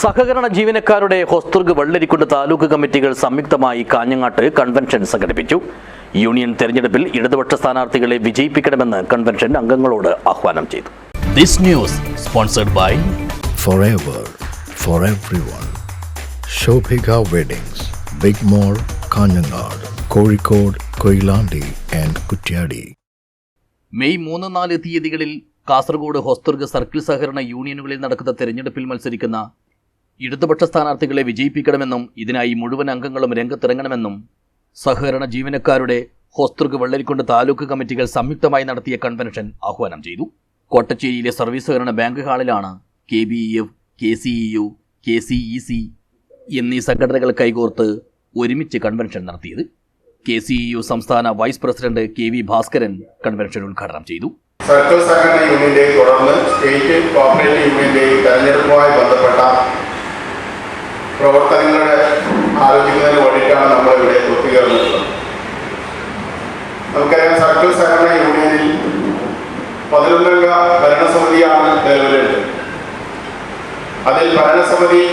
സഹകരണ ജീവനക്കാരുടെ ഹൊസ്തുർഗ് വള്ളരിക്കുണ്ട് താലൂക്ക് കമ്മിറ്റികൾ സംയുക്തമായി കാഞ്ഞങ്ങാട്ട് കൺവെൻഷൻ സംഘടിപ്പിച്ചു. യൂണിയൻ തെരഞ്ഞെടുപ്പിൽ ഇടതുപക്ഷ സ്ഥാനാർത്ഥികളെ വിജയിപ്പിക്കണമെന്ന് കൺവെൻഷൻ അംഗങ്ങളോട് ആഹ്വാനം ചെയ്തു. This news sponsored by forever for everyone. Shobhika Weddings, big mall Kanhangad Kozhikode Koilandi and Kuttiadi May മൂന്ന് നാല് തീയതികളിൽ കാസർഗോഡ് ഹോസ്തുർഗ് സർക്കിൾ സഹകരണ യൂണിയനുകളിൽ നടക്കുന്ന തെരഞ്ഞെടുപ്പിൽ മത്സരിക്കുന്ന ഇടതുപക്ഷ സ്ഥാനാർത്ഥികളെ വിജയിപ്പിക്കണമെന്നും ഇതിനായി മുഴുവൻ അംഗങ്ങളും രംഗത്തിറങ്ങണമെന്നും സഹകരണ ജീവനക്കാരുടെ ഹോസ്തുർഗ് വെള്ളരിക്കുണ്ട് താലൂക്ക് കമ്മിറ്റികൾ സംയുക്തമായി നടത്തിയ കൺവെൻഷൻ ആഹ്വാനം ചെയ്തു. കോട്ടച്ചേരിയിലെ സർവീസ് സഹകരണ bank ഹാളിലാണ് K B E F K C E U K C E C എന്നീ സംഘടനകൾ കൈകോർത്ത് ഒരുമിച്ച് കൺവെൻഷൻ നടത്തിയത്. കെ സി ഇ യു സംസ്ഥാന vice president K V Bhaskaran convention ഉദ്ഘാടനം ചെയ്തു. സർക്കിൾ സഹകരണ യൂണിയന്റെയും തുടർന്ന് സ്റ്റേറ്റ് കോപ്പറേറ്റീവ് യൂണിയന്റെയും തെരഞ്ഞെടുപ്പുമായി ബന്ധപ്പെട്ട പ്രവർത്തനങ്ങളെ ആലോചിക്കുന്നതിന് വേണ്ടിയിട്ടാണ് നമ്മൾ ഇവിടെ ഒത്തുചേർന്നിട്ടുള്ളത്. നമുക്കറിയാം സർക്കിൾ സഹകരണ യൂണിയനിൽ പതിനൊന്നംഗ ഭരണസമിതിയാണ് നിലവിലുള്ളത്. അതിൽ ഭരണസമിതി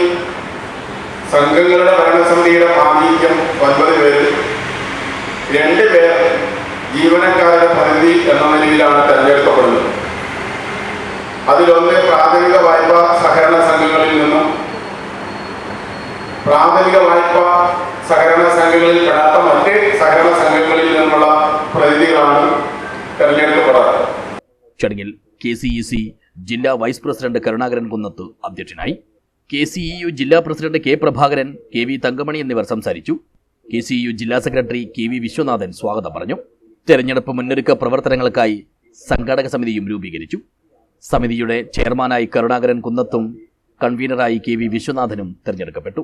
സംഘങ്ങളുടെ ഭരണസമിതിയുടെ ആധിക്യം ഒൻപത് പേര് രണ്ട് പേർ ജീവനക്കാരുടെ പരിധി എന്ന നിലയിലാണ് തെരഞ്ഞെടുക്കപ്പെടുന്നത്. അതിലൊന്ന് പ്രാഥമിക വായ്പാ സഹകരണ സംഘങ്ങളിൽ പ്രാഥമിക വായ്പ സഹകരണ സംഘങ്ങളിൽ പെടാത്ത മറ്റ് സഹകരണ സംഘങ്ങളിൽ നിന്നുള്ള പ്രതിനിധികളാണ് തെരഞ്ഞെടുക്കപ്പെടാറ്. ചടങ്ങിൽ കെ സി ഇ സി ജില്ലാ വൈസ് പ്രസിഡന്റ് കരുണാകരൻ കുന്നത്ത് അധ്യക്ഷനായി. കെ സി ഇ യു ജില്ലാ president K Prabhakaran K V Thankamani എന്നിവർ സംസാരിച്ചു. കെ സി യു ജില്ലാ സെക്രട്ടറി കെ വി വിശ്വനാഥൻ സ്വാഗതം പറഞ്ഞു. തെരഞ്ഞെടുപ്പ് മുന്നൊരുക്ക പ്രവർത്തനങ്ങൾക്കായി സംഘാടക സമിതിയും രൂപീകരിച്ചു. സമിതിയുടെ ചെയർമാനായി കരുണാകരൻ കുന്നത്തും കൺവീനറായി കെ വി വിശ്വനാഥനും തെരഞ്ഞെടുക്കപ്പെട്ടു.